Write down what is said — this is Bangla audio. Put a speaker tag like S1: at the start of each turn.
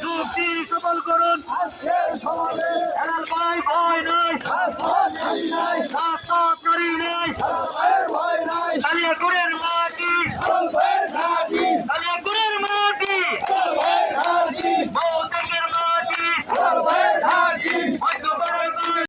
S1: চুক্তি সফল করুন। ভাই ভাই
S2: নাই। নাই।